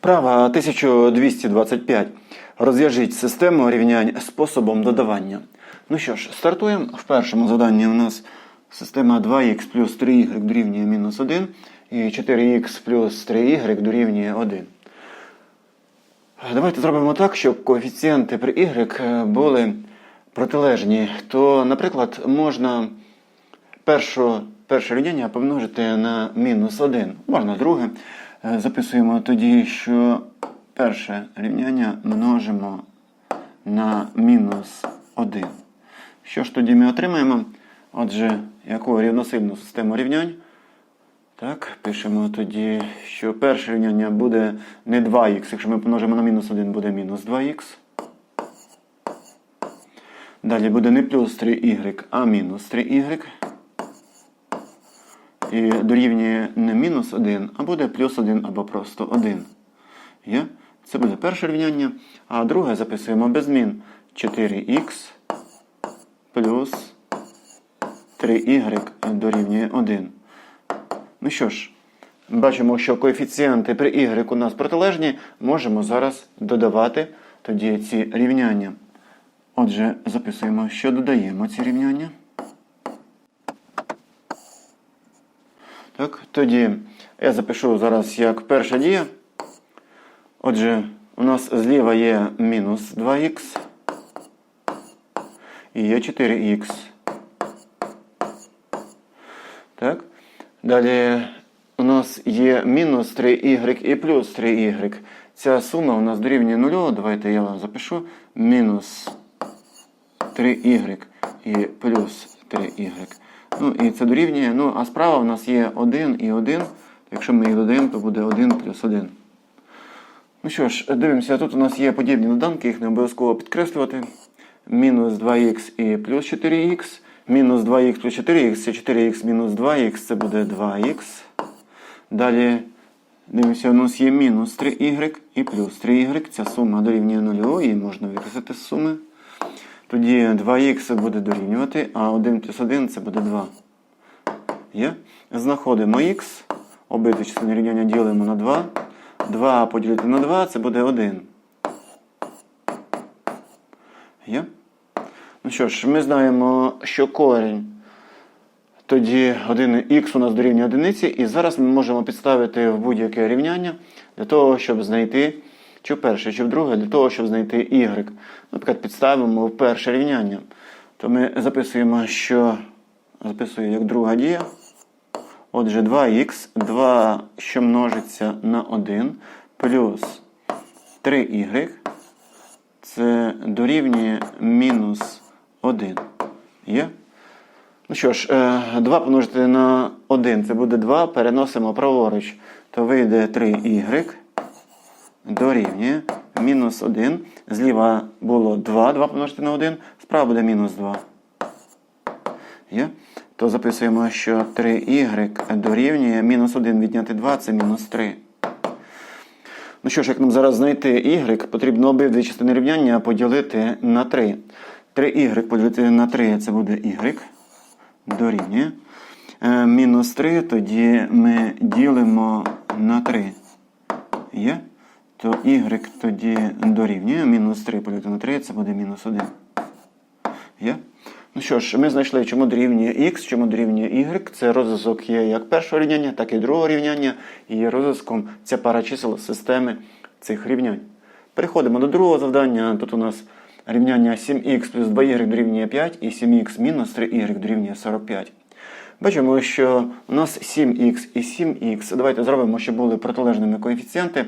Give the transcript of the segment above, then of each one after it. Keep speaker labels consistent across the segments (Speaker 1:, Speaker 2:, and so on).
Speaker 1: Вправа 1225. Розв'яжіть систему рівнянь способом додавання. Ну що ж, стартуємо. В першому заданні у нас система 2х плюс 3y дорівнює мінус 1 і 4х плюс 3y дорівнює 1. Давайте зробимо так, щоб коефіцієнти при y були протилежні. То, наприклад, можна першу, перше рівняння помножити на мінус 1. Можна друге. Е, Записуємо тоді, що перше рівняння множимо на мінус 1. Що ж тоді ми отримаємо? Отже, яку рівносильну систему рівнянь? Так, пишемо тоді, що перше рівняння буде не 2х, якщо ми помножимо на мінус 1, буде мінус 2х. Далі буде не плюс 3y, а мінус 3y. І дорівнює не мінус 1, а буде плюс 1 або просто 1. Є? Це буде перше рівняння. А друге записуємо без змін 4х плюс 3y дорівнює 1. Ну що ж, бачимо, що коефіцієнти при y у нас протилежні, можемо зараз додавати тоді ці рівняння. Отже, записуємо, що додаємо ці рівняння. Так, тоді я запишу зараз як перша дія. Отже, у нас зліва є мінус 2х і є 4х. Так. Далі у нас є мінус 3y і плюс 3y. Ця сума у нас дорівнює 0. Давайте я вам запишу. Мінус 3y і плюс 3y. Ну і це дорівнює. Ну, а справа у нас є 1 і 1. Якщо ми їх додаємо, то буде 1 плюс 1. Ну що ж, дивимося, тут у нас є подібні доданки, їх не обов'язково підкреслювати. Мінус 2х і плюс 4х. Мінус 2х плюс 4х це 4х мінус 2х, це буде 2х. Далі дивимося, у нас є мінус 3y і плюс 3y. Ця сума дорівнює 0, її можна викреслити з суми. Тоді 2х буде дорівнювати, а 1 плюс 1 це буде 2. Є? Знаходимо х, обидві частини рівняння ділимо на 2. 2 поділити на 2 це буде 1. Є? Ну що ж, ми знаємо, що корінь тоді 1х у нас дорівнює одиниці, і зараз ми можемо підставити в будь-яке рівняння для того, щоб знайти чи в перше, чи в друге, для того, щоб знайти y. Наприклад, підставимо в перше рівняння. То ми записуємо, що записую як друга дія. Отже, 2х, 2, що множиться на 1, плюс 3y, це дорівнює мінус 1. Є? Ну що ж, 2 помножити на 1, це буде 2, переносимо праворуч, то вийде 3y, дорівнює мінус 1. Зліва було 2, 2 помножити на 1, справа буде мінус 2. Є? То записуємо, що 3y дорівнює мінус 1 відняти 2 це мінус 3. Ну що ж, як нам зараз знайти y, потрібно обидві частини рівняння поділити на 3. 3y поділити на 3 це буде y. Дорівнює. Е, мінус 3, тоді ми ділимо на 3. Є? То y тоді дорівнює. Мінус 3 поділити на 3 це буде мінус 1. Є? Ну що ж, ми знайшли, чому дорівнює x, чому дорівнює y. Це розв'язок є як першого рівняння, так і другого рівняння. І є розв'язком ця пара чисел системи цих рівнянь. Переходимо до другого завдання. Тут у нас рівняння 7х плюс 2y дорівнює 5 і 7х мінус 3y дорівнює 45. Бачимо, що у нас 7х і 7х. Давайте зробимо, щоб були протилежними коефіцієнти.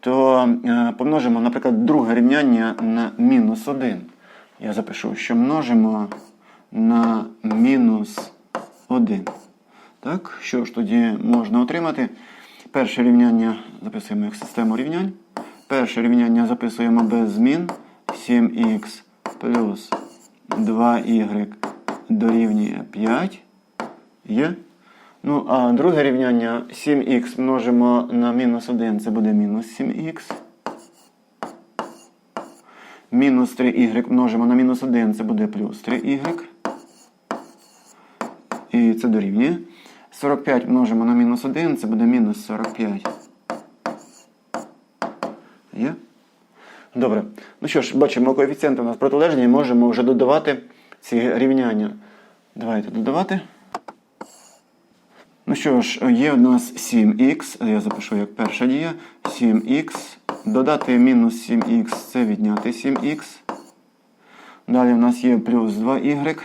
Speaker 1: То е, помножимо, наприклад, друге рівняння на мінус 1. Я запишу, що множимо на мінус 1. Так, що ж тоді можна отримати? Перше рівняння записуємо як систему рівнянь. Перше рівняння записуємо без змін. 7х плюс 2y дорівнює 5. Є. Ну, а друге рівняння 7х множимо на мінус 1, це буде мінус 7х. Мінус 3y множимо на мінус 1, це буде плюс 3y. І це дорівнює. 45 множимо на мінус 1, це буде мінус 45. Є? Добре. Ну що ж, бачимо, коефіцієнти у нас протилежні можемо вже додавати ці рівняння. Давайте додавати. Ну що ж, є у нас 7х, я запишу як перша дія. 7х. Додати мінус 7х це відняти 7х. Далі у нас є плюс 2y.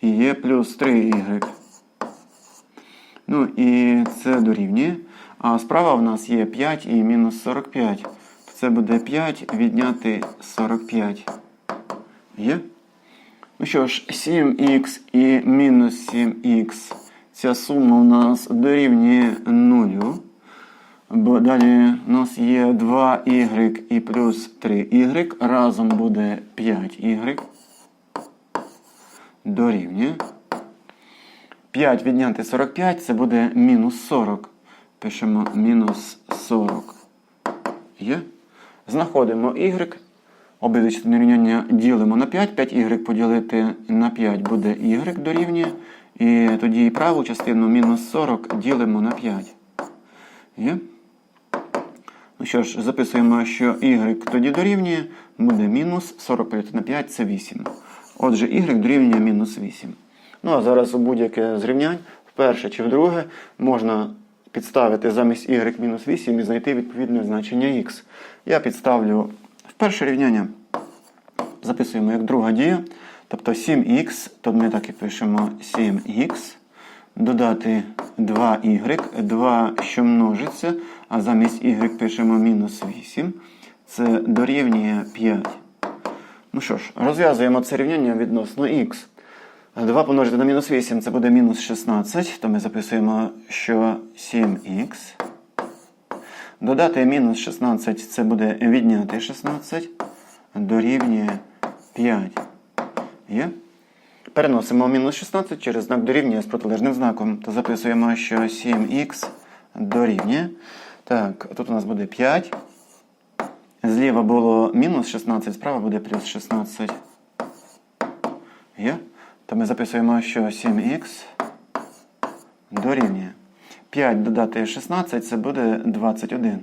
Speaker 1: І є плюс 3y. Ну і це дорівнює. А справа в нас є 5 і мінус 45. Це буде 5 відняти 45. Є? Ну що ж, 7х і мінус 7х. Ця сума у нас дорівнює 0. Бо далі у нас є 2y і плюс 3y. Разом буде 5y. Дорівнює. 5 відняти 45 це буде мінус 40. Пишемо мінус 40. Є. Знаходимо y. Обидві рівняння ділимо на 5. 5y поділити на 5 буде y дорівнює. І тоді праву частину мінус 40 ділимо на 5. Є? Ну що ж, записуємо, що y тоді дорівнює, буде мінус 40 на 5 це 8. Отже, y дорівнює мінус 8. Ну а зараз у будь-яке з рівнянь, вперше чи вдруге, можна підставити замість y мінус 8 і знайти відповідне значення x. Я підставлю в перше рівняння, записуємо як друга дія. Тобто 7х, то ми так і пишемо 7х. Додати 2y, 2, що множиться, а замість y пишемо мінус 8. Це дорівнює 5. Ну що ж, розв'язуємо це рівняння відносно х. 2 помножити на мінус 8 це буде мінус 16, то ми записуємо, що 7х. Додати мінус 16 це буде відняти 16. Дорівнює 5. Є? Переносимо мінус 16 через знак дорівнює з протилежним знаком. То записуємо, що 7х дорівнює. Так, тут у нас буде 5. Зліва було мінус 16, справа буде плюс 16. Є? То ми записуємо, що 7х дорівнює. 5 додати 16 це буде 21.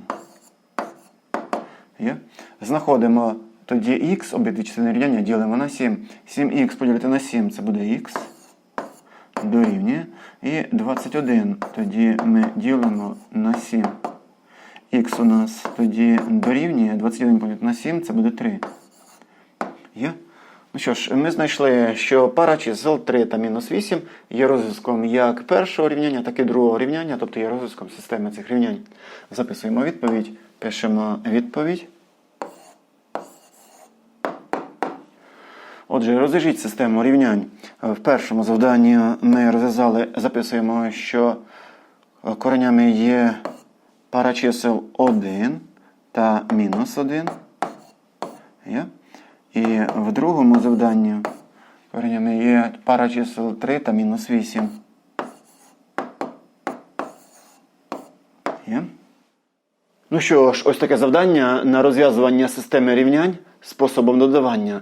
Speaker 1: Є? Знаходимо тоді х, обидві частини рівняння ділимо на 7. 7х поділити на 7 це буде х. Дорівнює. І 21 тоді ми ділимо на 7. Х у нас тоді дорівнює. 21 поділити на 7 це буде 3. Є? Ну що ж, ми знайшли, що пара чисел 3 та мінус 8 є розв'язком як першого рівняння, так і другого рівняння, тобто є розв'язком системи цих рівнянь. Записуємо відповідь, пишемо відповідь. Отже, розв'яжіть систему рівнянь. В першому завданні ми розв'язали, записуємо, що коренями є пара чисел 1 та мінус 1. І в другому завданні коренями є пара чисел 3 та мінус 8. Ну що ж, ось таке завдання на розв'язування системи рівнянь способом додавання.